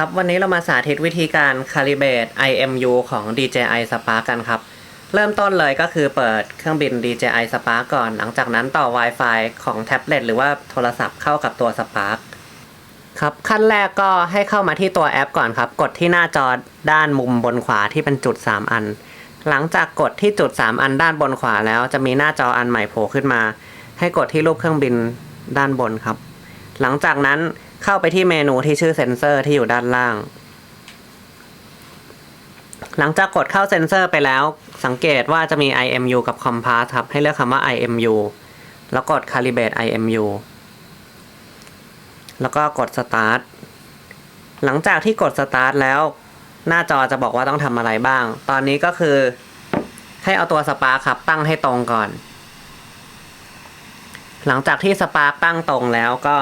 ครับวันนี้เรามาสาธิตวิธีการ calibrate IMU ของ DJI Spark กันครับ เริ่มต้นเลยก็คือเปิดเครื่องบิน DJI Spark ก่อน หลังจากนั้นต่อ Wi-Fi ของแท็บเล็ตหรือว่าโทรศัพท์เข้ากับตัว Spark ครับ ขั้นแรกก็ให้เข้ามาที่ตัวแอปก่อนครับ กดที่หน้าจอด้านมุมบนขวาที่เป็นจุด 3 อัน หลังจากกดที่จุด 3 อันด้านบนขวาแล้ว จะมีหน้าจออันใหม่โผล่ขึ้นมา ให้กดที่รูปเครื่องบินด้านบนครับ หลังจากนั้น เข้าไปที่เมนูที่ชื่อเซนเซอร์ที่อยู่ด้านล่าง หลังจากกดเข้าเซนเซอร์ไปแล้ว สังเกตว่าจะมี IMU กับ Compass ครับ ให้เลือกคำว่า IMU แล้วกด Calibrate IMU แล้วก็กด Start หลังจากที่กด Start แล้ว หน้าจอจะบอกว่าต้องทำอะไรบ้าง ตอนนี้ก็คือ ให้เอาตัวสปาร์ครับตั้งให้ตรงก่อน หลังจากที่สปาร์ตั้งตรงแล้วก็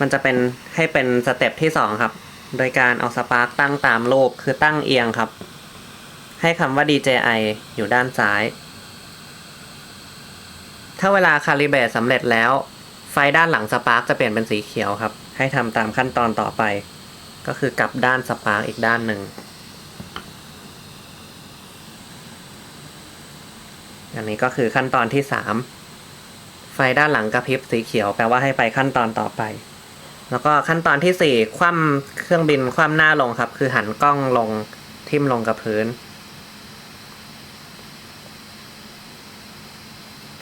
มันจะเป็นให้เป็นสเต็ปที่สองครับ โดยการเอาสปาร์คตั้งตามรูปคือตั้งเอียงครับ ให้คำว่า DJI อยู่ด้านซ้าย ถ้าเวลาคาลิเบรตสำเร็จแล้ว ไฟด้านหลังสปาร์คจะเปลี่ยนเป็นสีเขียวครับ ให้ทำตามขั้นตอนต่อไป ก็คือกลับด้านสปาร์คอีกด้านหนึ่งอันนี้ก็คือขั้นตอนที่สามไฟด้านหลังกระพริบสีเขียวแปลว่าให้ไปขั้นตอนต่อไป แล้วก็ขั้นตอนที่สี่คว่ำเครื่องบินคว่ำหน้าลงครับ คือหันกล้องลงทิ่มลงกับพื้น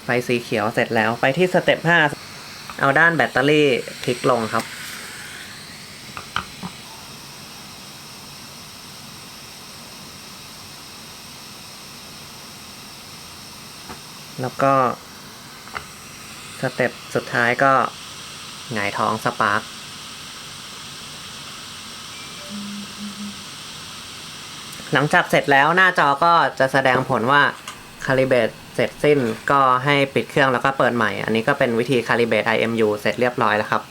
ไฟสีเขียวเสร็จแล้วไปที่สเต็ปห้าเอาด้านแบตเตอรี่พลิกลงครับแล้วก็ สเต็ปสุดท้ายก็หงายท้องสปาร์ค หลังจากเสร็จแล้วหน้าจอก็จะแสดงผลว่าคาลิเบตเสร็จสิ้นก็ให้ปิดเครื่องแล้วก็เปิดใหม่ อันนี้ก็เป็นวิธีคาลิเบต IMU เสร็จเรียบร้อยแล้วครับ